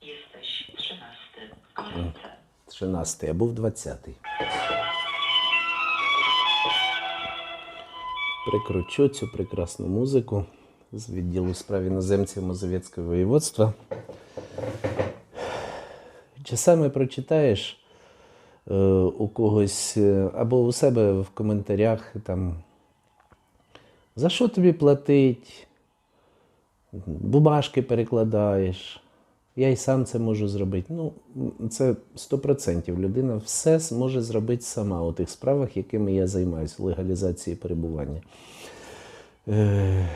Jesteś trzynasty w 13 а був 20. Прикручу цю прекрасну музику з відділу справ іноземців Мазовецького воєводства. Часами прочитаєш е, у когось е, або у себе в коментарях там, за що тобі платить, бумажки перекладаєш. Я і сам це можу зробити. Ну, це 100%. Людина все зможе зробити сама у тих справах, якими я займаюся, легалізації перебування. Е,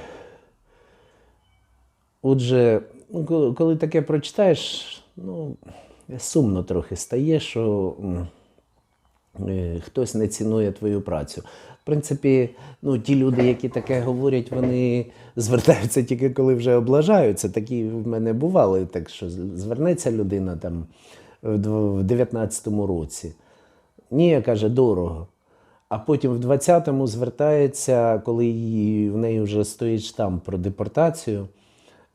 Отже, ну, коли- таке прочитаєш, ну, сумно трохи стає, що е, хтось не цінує твою працю. В принципі, ну, ті люди, які таке говорять, вони звертаються тільки коли вже облажаються. Такі в мене бували. Так що звернеться людина там в дв- в 19-му році. Ні, каже, дорого. А потім в 20-му звертається, коли в неї вже стоїть штамп про депортацію.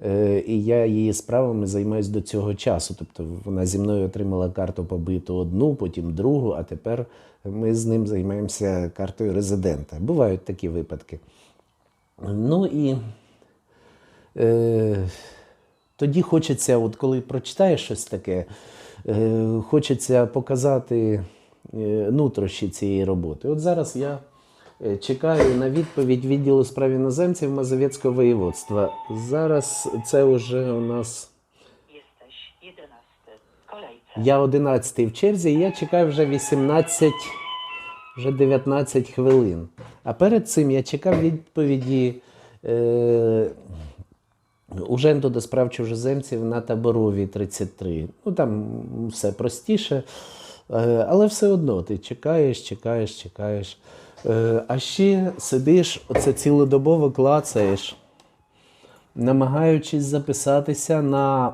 Е, І я її справами займаюся до цього часу. Тобто вона зі мною отримала карту побиту одну, потім другу, а тепер ми з ним займаємося картою резидента. Бувають такі випадки. Ну і е, тоді хочеться, от коли прочитаєш щось таке, е, хочеться показати е, нутрощі цієї роботи. От зараз я чекаю на відповідь відділу справ іноземців Мазовецького воєводства. Зараз це вже у нас. Я 11 в черзі, і я чекаю вже 18, вже 19 хвилин. А перед цим я чекав відповіді е, Уженду до справ чужоземців на таборові 33. Ну там все простіше. Е, але все одно ти чекаєш, чекаєш, чекаєш. Е, а ще сидиш, оце цілодобово клацаєш, намагаючись записатися на.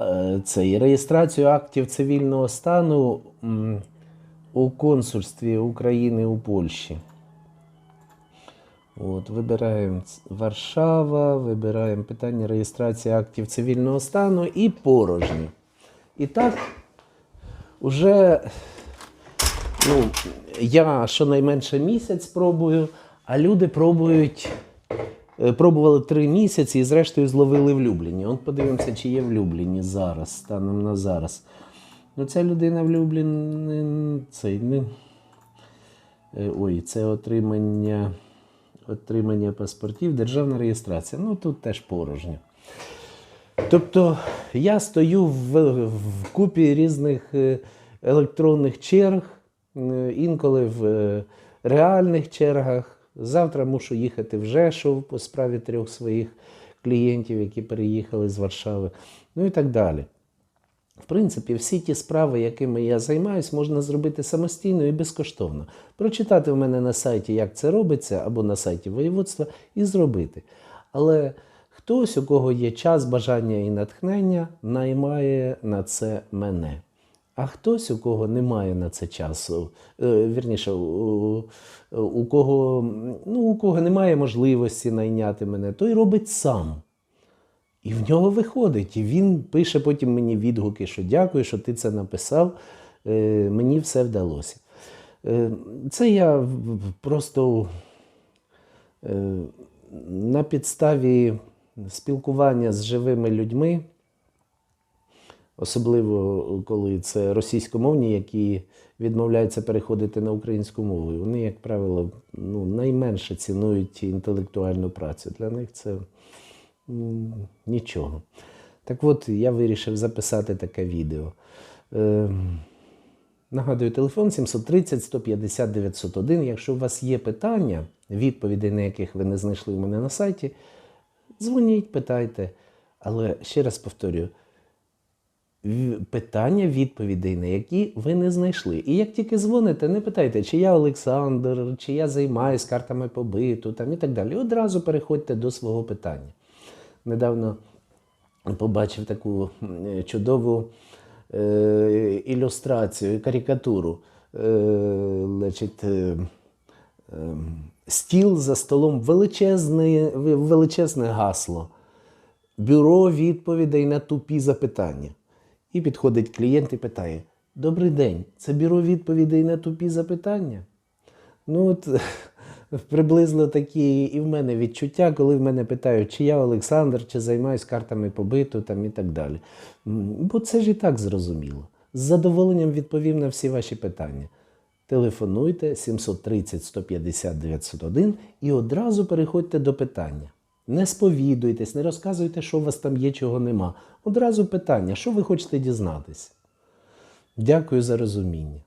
е, цей, реєстрацію актів цивільного стану у консульстві України у Польщі. От, вибираємо Варшава, вибираємо питання реєстрації актів цивільного стану і порожні. І так, уже ну, я щонайменше місяць пробую, а люди пробують Е, Пробували три місяці і зрештою зловили в Любліні. Он подивимося, чи є в Любліні зараз, станом на зараз. Ну, ця людина в Любліні цей не. е, Ой, це отримання, отримання паспортів, державна реєстрація. Ну тут теж порожньо. Тобто я стою в, в купі різних е, електронних черг, е, інколи в е, реальних чергах. Завтра мушу їхати в Жешов по справі трьох своїх клієнтів, які переїхали з Варшави, ну і так далі. В принципі, всі ті справи, якими я займаюся, можна зробити самостійно і безкоштовно. Прочитати в мене на сайті, як це робиться, або на сайті воєводства, і зробити. Але хтось, у кого є час, бажання і натхнення, наймає на це мене. А хтось, у кого немає на це часу, е, вірніше, у, кого, ну, у кого немає можливості найняти мене, той робить сам. І в нього виходить. І він пише потім мені відгуки, що дякую, що ти це написав. Е, мені все вдалося. Е, це я просто на підставі спілкування з живими людьми, особливо коли це російськомовні, які відмовляються переходити на українську мову. Вони, як правило, ну, найменше цінують інтелектуальну працю. Для них це нічого. Так от, я вирішив записати таке відео. Е, Нагадую, телефон 730 150 901. Якщо у вас є питання, відповідей на яких ви не знайшли у мене на сайті, дзвоніть, питайте. Але ще раз повторюю, питання, відповідей, на які ви не знайшли. І як тільки дзвоните, не питайте, чи я Олександр, чи я займаюсь картами побиту там, і так далі. Одразу переходьте до свого питання. Недавно побачив таку чудову е, ілюстрацію, карикатуру. Е, значить, е, е, стіл за столом величезне, величезне гасло. Бюро відповідей на тупі запитання. І підходить клієнт і питає: Добрий день, це бюро відповідей на тупі запитання? Ну, от приблизно такі і в мене відчуття, коли в мене питають, чи я Олександр, чи займаюсь картами побиту там, і так далі. Бо це ж і так зрозуміло. З задоволенням відповім на всі ваші питання. Телефонуйте 730 150 901 і одразу переходьте до питання. Не сповідуйтесь, не розказуйте, що у вас там є, чого нема. Одразу питання, що ви хочете дізнатися. Дякую за розуміння.